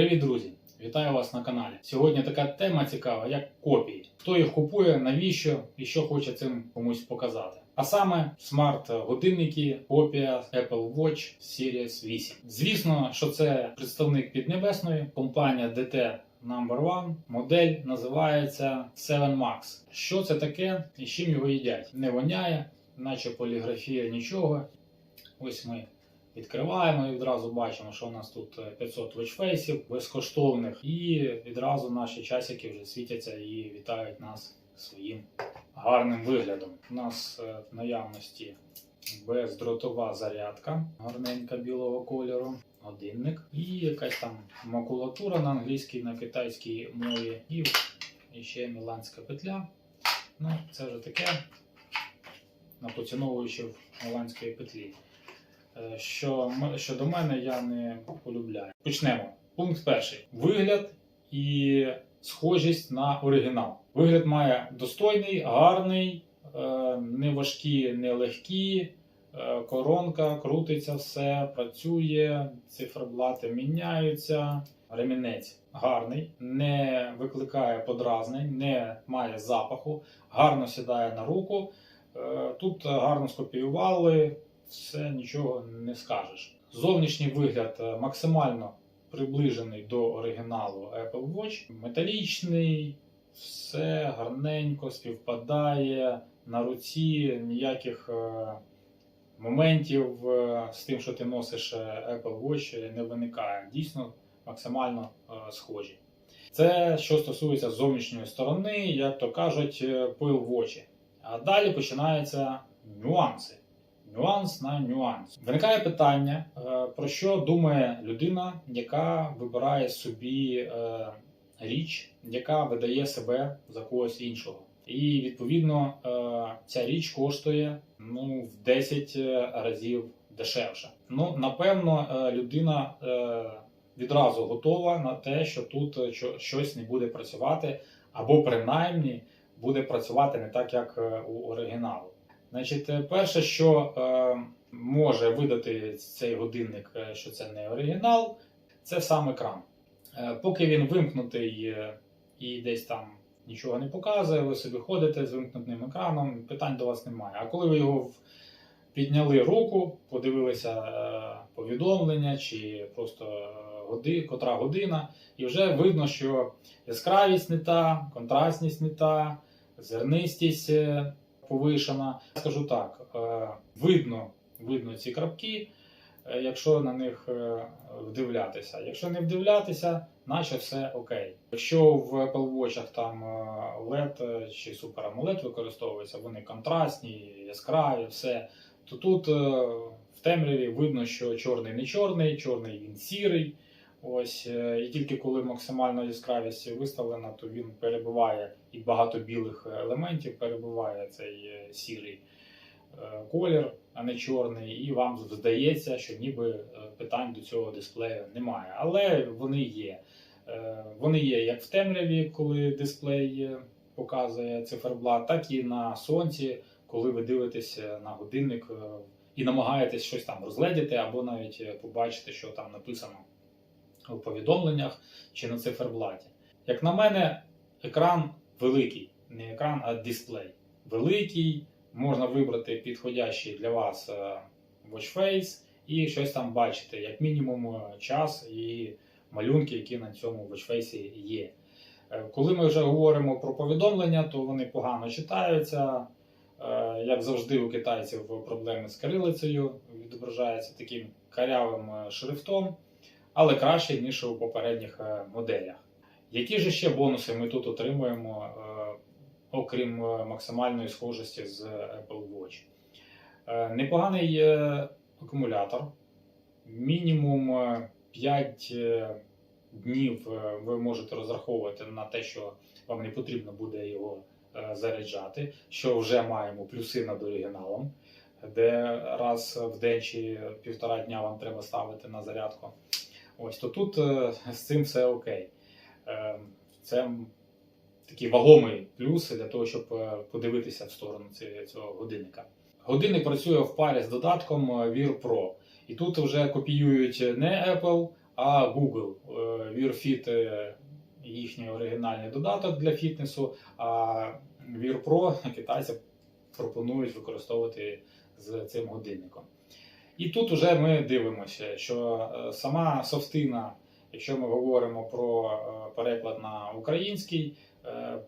Привіт, друзі! Вітаю вас на каналі. Сьогодні така тема цікава, як копії. Хто їх купує, навіщо і що хоче цим комусь показати. А саме смарт-годинники, копія Apple Watch Series 8. Звісно, що це представник Піднебесної, компанія DT Number One. Модель називається 7 Max. Що це таке і з чим його їдять? Не воняє, наче поліграфія нічого. Ось ми Відкриваємо і відразу бачимо, що у нас тут е, 500 watchfaceів безкоштовних, і відразу наші часики вже світяться і вітають нас своїм гарним виглядом. У нас е, в наявності бездротова зарядка, гарненька білого кольору, годинник і якась там макулатура на англійській, на китайській мові, і, ще міланська петля. Ну, це вже таке на поціновуючи в міланської петлі. Е, що щодо мене я не полюбляю. Почнемо. Пункт перший: вигляд і схожість на оригінал. Вигляд має достойний, гарний, е, не важкі, не легкі. е, Коронка крутиться все, працює, циферблати міняються. Ремінець гарний, не викликає подразнень, не має запаху, гарно сідає на руку. Тут гарно скопіювали, все нічого не скажеш. Зовнішній вигляд е, максимально приближений до оригіналу Apple Watch. Металічний, все гарненько співпадає на руці, ніяких е, моментів е, з тим, що ти носиш Apple Watch, не виникає. Дійсно максимально схожі. Це що стосується зовнішньої сторони, як то кажуть, пил в очі. А далі починаються нюанси нюанс на нюанс. Виникає питання, е, про що думає людина, яка вибирає собі е, річ, яка видає себе за когось іншого. І відповідно е, ця річ коштує ну, в 10 разів дешевше. Ну, напевно, людина відразу готова на те, що тут щось не буде працювати, або принаймні буде працювати не так, як у оригіналу. Значить, е, перше, що е, може видати цей годинник, е, що це не оригінал, це сам екран. Е, поки він вимкнутий е, і десь там нічого не показує, ви собі ходите з вимкнутим екраном, питань до вас немає. А коли ви його підняли руку, подивилися е, повідомлення чи просто годи, котра година, і вже видно, що яскравість не та, контрастність не та, зернистість повишена. Скажу так, е, видно, видно ці крапки, е, якщо на них е, вдивлятися. Якщо не вдивлятися, наче все окей. Якщо в Apple Watch там LED чи Super AMOLED використовується, вони контрастні, яскраві, все, то тут в темряві видно, що чорний не чорний, чорний він сірий. Ось е, і тільки коли максимальна яскравість виставлена, то він перебиває і багато білих елементів перебиває цей е, сірий е, колір, а не чорний, і вам здається, що ніби е, питань до цього дисплею немає. Але вони є. Е, Вони є як в темряві, коли дисплей е, показує циферблат, так і на сонці, коли ви дивитесь на годинник е, і намагаєтесь щось там розгледіти, або навіть е, побачити, що там написано повідомленнях чи на циферблаті. Як на мене, екран великий, не екран, а дисплей. Великий, можна вибрати підходящий для вас е, watchface і щось там бачити, як мінімум е, час і малюнки, які на цьому watchface є. Е, Коли ми вже говоримо про повідомлення, то вони погано читаються. Як завжди, у китайців проблеми з кирилицею відображаються таким карявим шрифтом але краще, ніж у попередніх е, моделях. Які ж ще бонуси ми тут отримуємо, е, окрім е, максимальної схожості з Apple Watch? Непоганий акумулятор, мінімум е, 5 е, днів ви можете розраховувати на те, що вам не потрібно буде його заряджати, що вже маємо плюси над оригіналом, де раз в день чи півтора дня вам треба ставити на зарядку. Ось то тут е, з цим все окей. Е, Це такий вагомий плюс для того, щоб е, подивитися в сторону цього годинника. Годинник працює в парі з додатком Wear Pro. І тут вже копіюють не Apple, а Google Wear Fit е, їхній оригінальний додаток для фітнесу, а Wear Pro китайці пропонують використовувати з цим годинником. І тут вже ми дивимося, що е, сама софтина, якщо ми говоримо про е, переклад на український, е,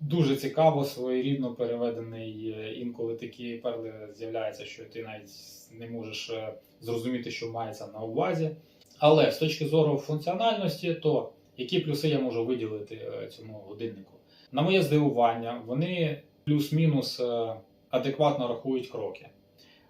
дуже цікаво, своєрідно переведений. Інколи такі перли з'являються, що ти навіть не можеш зрозуміти, що мається на увазі. Але з точки зору функціональності, то які плюси я можу виділити цьому годиннику? На моє здивування, вони плюс-мінус адекватно рахують кроки.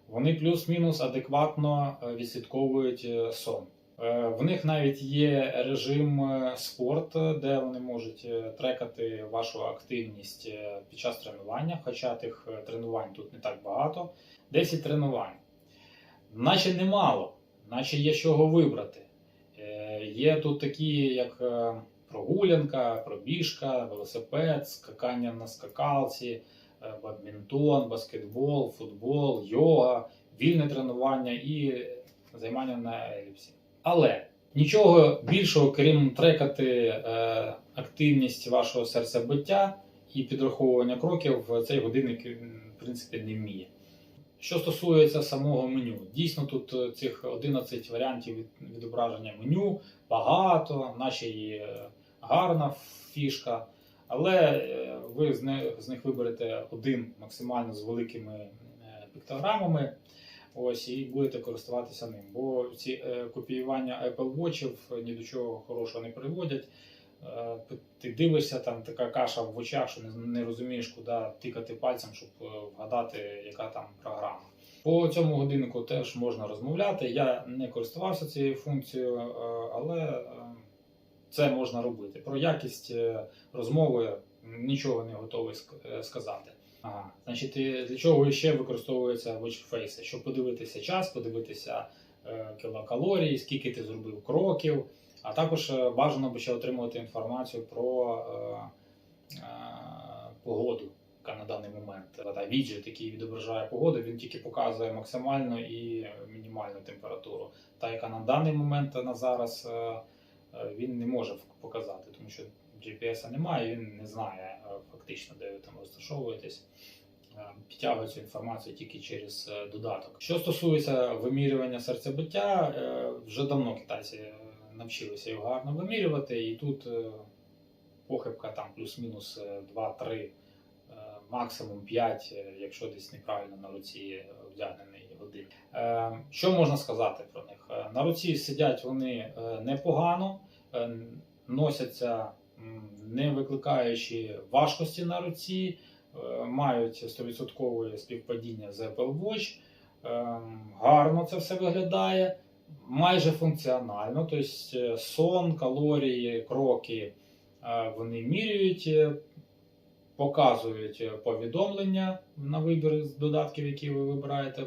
Вони плюс-мінус адекватно е, відслідковують е, сон. Е, В них навіть є режим спорт, де вони можуть трекати вашу активність під час тренування, хоча тих тренувань тут не так багато. 10 тренувань. Наче немало, наче є чого вибрати. Є тут такі, як прогулянка, пробіжка, велосипед, скакання на скакалці, бадмінтон, баскетбол, футбол, йога, вільне тренування і займання на еліпсі. Але нічого більшого, крім трекати е, активність вашого серцебиття і підраховування кроків, цей годинник в принципі не вміє. Що стосується самого меню, дійсно тут е, цих 11 варіантів від- відображення меню багато, наче і е, гарна фішка, але е, ви з них, виберете один максимально з великими е, піктограмами. Ось і будете користуватися ним. Бо ці е, копіювання Apple Watch ні до чого хорошого не приводять. Е, ти дивишся, там така каша в очах, що не, не розумієш, куди тикати пальцем, щоб е, вгадати, яка там програма. По цьому годиннику теж можна розмовляти. Я не користувався цією функцією, е, але е, це можна робити. Про якість е, розмови нічого не готовий е, сказати. Ага. Значить, для чого ще використовується Watch Face? Щоб подивитися час, подивитися е, кілокалорії, скільки ти зробив кроків, а також е, бажано би ще отримувати інформацію про е, е, погоду яка на даний момент. Віджит, який відображає погоду, він тільки показує максимальну і мінімальну температуру. Та, яка на даний момент на зараз е, е, він не може показати, тому що GPS немає, він не знає е, фактично, де ви там розташовуєтесь. Е, Підтягує цю інформацію тільки через е, додаток. Що стосується вимірювання серцебиття, е, вже давно китайці е, навчилися його гарно вимірювати, і тут е, похибка там плюс-мінус е, 2-3, е, максимум 5, е, якщо десь неправильно на руці е, вдягнений годинник. Е, Що можна сказати про них? Е, На руці сидять вони е, непогано, носяться не викликаючи важкості на руці, мають 100% співпадіння з Apple Watch. Гарно це все виглядає, майже функціонально, тобто сон, калорії, кроки вони міряють, показують повідомлення на вибір з додатків, які ви вибираєте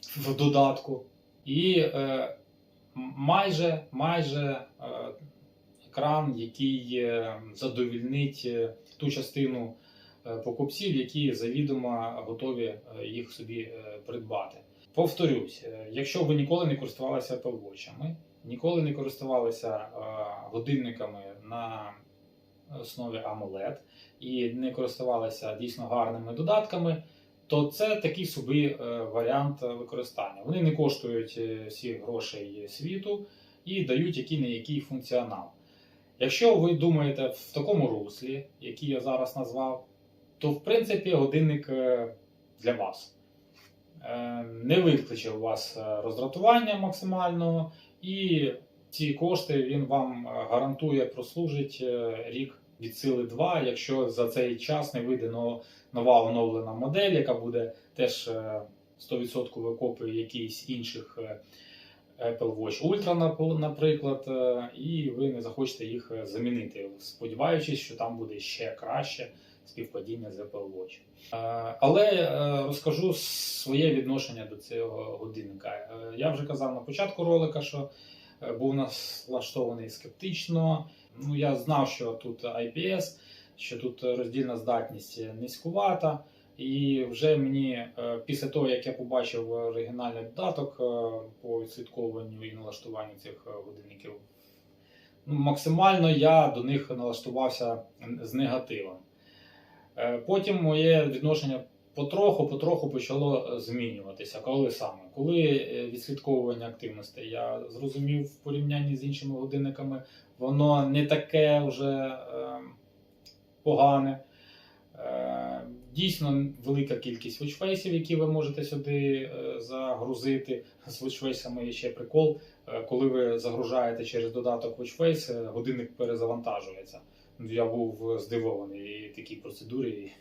в- додатку. І е, майже, майже е, екран, який е, задовільнить е, ту частину е, покупців, які завідомо готові їх собі придбати. Повторюсь, якщо ви ніколи не користувалися Apple ніколи не користувалися годинниками на основі AMOLED і не користувалися дійсно гарними додатками, то це такий собі е, варіант використання. Вони не коштують е, всіх грошей світу і дають який не який функціонал. Якщо ви думаєте в такому руслі, який я зараз назвав, то в принципі годинник е, для вас. Е, Не викличе у вас е, роздратування максимального, і ці кошти він вам е, гарантує прослужить е, рік від сили 2, якщо за цей час не вийде но- нова оновлена модель, яка буде теж е, 100% копією якихось інших е, Apple Watch Ultra, нап- наприклад, е, і ви не захочете їх е, замінити, сподіваючись, що там буде ще краще співпадіння з Apple Watch. Е, Але е, розкажу своє відношення до цього годинника. Е, Я вже казав на початку ролика, що е, був налаштований скептично. Ну, я знав, що тут IPS, що тут роздільна здатність низькувата. І вже мені е, після того, як я побачив оригінальний додаток е, по відслідковуванню і налаштуванню цих е, годинників, ну, максимально я до них налаштувався з негативом. Е, Потім моє відношення потроху, потроху почало е, змінюватися. Коли саме? Коли е, відслідковування активності я зрозумів в порівнянні з іншими годинниками, воно не таке вже е, погане. Е, Дійсно велика кількість watchfaceів, які ви можете сюди е, загрузити. З watchface'ами є ще прикол. Е, Коли ви загружаєте через додаток watchface, годинник перезавантажується. Я був здивований такій процедурі.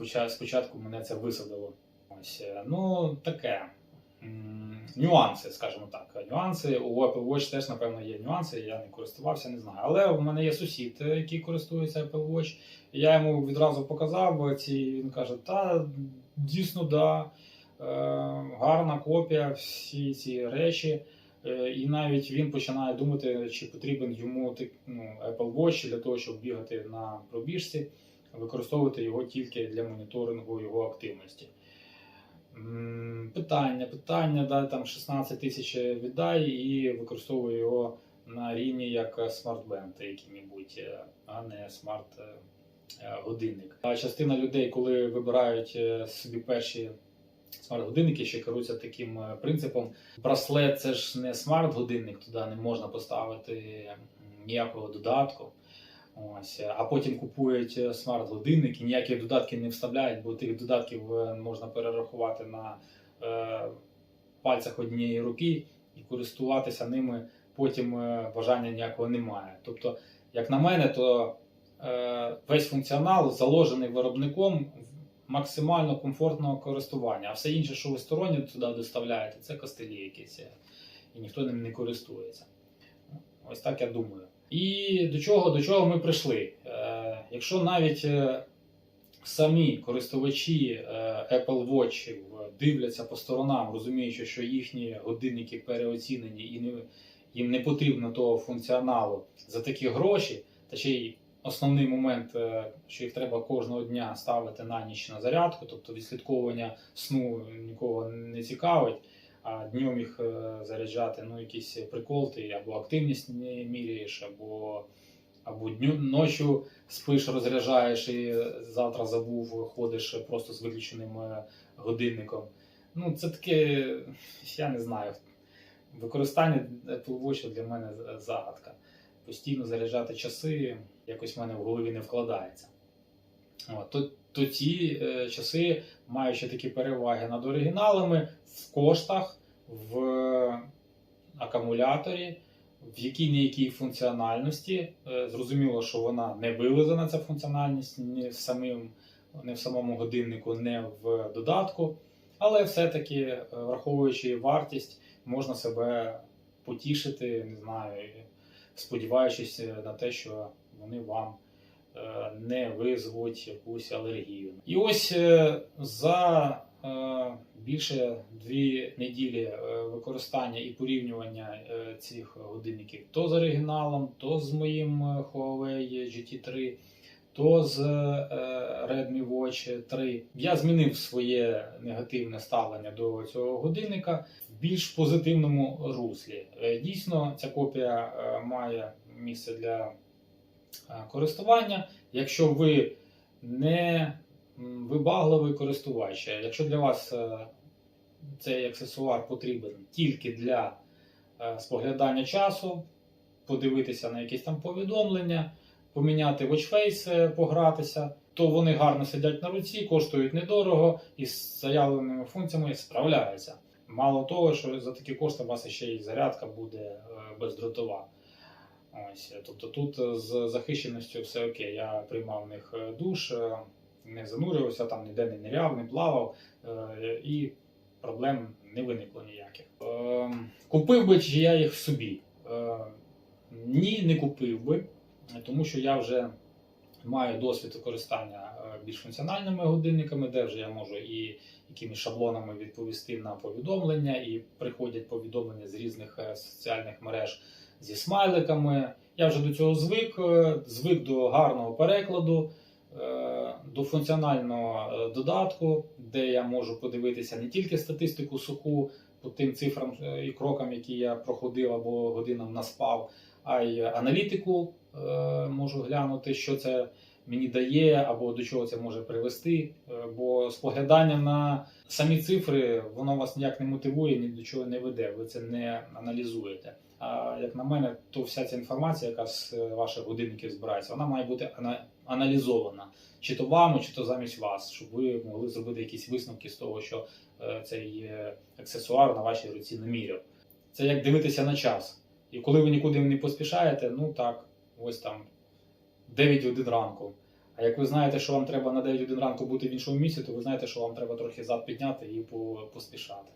і Спочатку мене це висадило. Ось, ну, таке. Нюанси, скажімо так. Нюанси у Apple Watch теж, напевно, є нюанси. Я не користувався, не знаю. Але у мене є сусід, е, який користується Apple Watch. Я йому відразу показав ці. Він каже: та дійсно, да, е, гарна копія, всі ці речі. Е, І навіть він починає думати, чи потрібен йому ну, Apple Watch для того, щоб бігати на пробіжці, використовувати його тільки для моніторингу його активності. Питання, питання, да, там 16 тисяч віддай і використовую його на рівні як смарт-бенд який-небудь, е, а не смарт-годинник. А частина людей, коли вибирають е, собі перші смарт-годинники, ще керуються таким е, принципом. Браслет це ж не смарт-годинник, туди не можна поставити ніякого додатку. Ось, а потім купують е, смарт-годинник і ніякі додатки не вставляють, бо тих додатків е, можна перерахувати на е, пальцях однієї руки і користуватися ними потім е, бажання ніякого немає. Тобто, як на мене, то е, весь функціонал заложений виробником в максимально комфортного користування, а все інше, що ви сторонньо туди доставляєте, це костелі якісь, і ніхто ним не користується. Ось так я думаю. І до чого, до чого ми прийшли? Е, якщо навіть е, самі користувачі е, Apple Watch дивляться по сторонам, розуміючи, що їхні годинники переоцінені і їм не потрібно того функціоналу за такі гроші, та ще й основний момент, що їх треба кожного дня ставити на ніч на зарядку, тобто відслідковування сну нікого не цікавить а днем їх е, заряджати, ну якийсь прикол, ти або активність міряєш, або, або дню, ночі спиш, розряджаєш і завтра забув, ходиш просто з виключеним е, годинником. Ну, це таке, я не знаю. Використання Watch для мене загадка. Постійно заряджати часи якось в мене в голові не вкладається. То, то ті е, часи, маючи такі переваги над оригіналами, в коштах, в акумуляторі, в якій не якій функціональності. Е, Зрозуміло, що вона не вилизана ця функціональність ні в самим, не в самому годиннику, не в додатку. Але все-таки, е, враховуючи вартість, можна себе потішити, не знаю, сподіваючись на те, що вони вам е, не визвуть якусь алергію. І ось е, за е, більше дві неділі е, використання і порівнювання е, цих годинників то з оригіналом, то з моїм е, Huawei GT3, то з е, Redmi Watch 3. Я змінив своє негативне ставлення до цього годинника в більш позитивному руслі. Е, Дійсно, ця копія е, має місце для е, користування. Якщо ви не вибагливий користувач, е, якщо для вас е, цей аксесуар потрібен тільки для е, споглядання часу, подивитися на якісь там повідомлення, поміняти е, погратися, то вони гарно сидять на руці, коштують недорого і з заявленими функціями справляються. Мало того, що за такі кошти у вас ще й зарядка буде е, бездротова. Ось, тобто тут е, з захищеністю все окей. Я приймав в них е, душ, е, не занурювався, там ніде не ниряв, не плавав, е, і проблем не виникло ніяких. Е, Купив би чи я їх собі? Е, Ні, не купив би, тому що я вже маю досвід використання е, більш функціональними годинниками, де вже я можу і якимись шаблонами відповісти на повідомлення, і приходять повідомлення з різних е, соціальних мереж зі смайликами. Я вже до цього звик, е, звик до гарного перекладу, е, до функціонального е, додатку, де я можу подивитися не тільки статистику суху по тим цифрам і крокам, які я проходив або годинам наспав, а й аналітику можу глянути, що це мені дає або до чого це може привести. Бо споглядання на самі цифри воно вас ніяк не мотивує, ні до чого не веде. Ви це не аналізуєте. А як на мене, то вся ця інформація, яка з е, ваших годинників збирається, вона має бути аналізована чи то вами, чи то замість вас, щоб ви могли зробити якісь висновки з того, що е, цей е, аксесуар на вашій руці наміряв. Це як дивитися на час. І коли ви нікуди не поспішаєте, ну так, ось там 9 годин ранку. А як ви знаєте, що вам треба на 9 годин ранку бути в іншому місці, то ви знаєте, що вам треба трохи зад підняти і по- поспішати.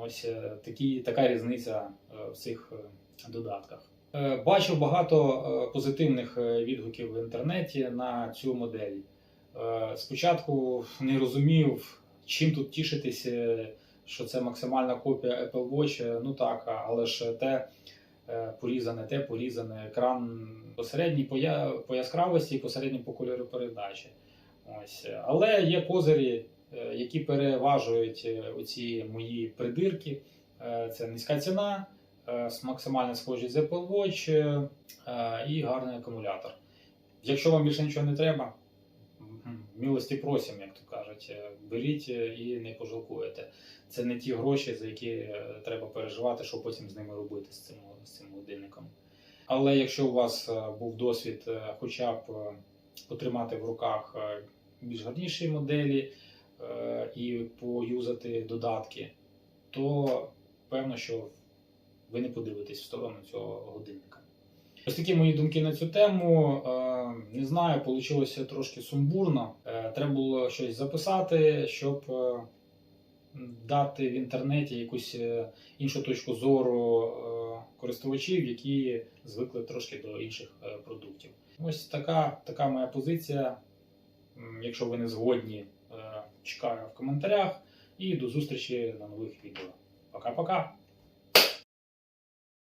Ось е, такі, така різниця е, в цих е, додатках. Бачив багато позитивних відгуків в інтернеті на цю модель. Спочатку не розумів, чим тут тішитись, е, що це максимальна копія Apple Watch. Ну так, але ж те порізане, те порізане, екран по, я- по яскравості і посередній по кольору передачі. Ось. Але є козирі, які переважують е, оці мої придирки. Е, Це низька ціна, е, максимальна схожість з Apple Watch е, е, і гарний акумулятор. Якщо вам більше нічого не треба, милості просім, як то кажуть, е, беріть е, і не пожалкуєте. Це не ті гроші, за які е, треба переживати, що потім з ними робити з цим, з цим годинником. Але якщо у вас е, був досвід е, хоча б е, потримати в руках е, більш гарніші моделі е, і поюзати додатки, то певно, що ви не подивитесь в сторону цього годинника. Ось такі мої думки на цю тему. Е, Не знаю, вийшло трошки сумбурно. Е, Треба було щось записати, щоб е, дати в інтернеті якусь е, іншу точку зору е, користувачів, які звикли трошки до інших е, продуктів. Ось така, така моя позиція. Якщо ви не згодні, е, чекаю в коментарях і до зустрічі на нових відео. Пока-пока!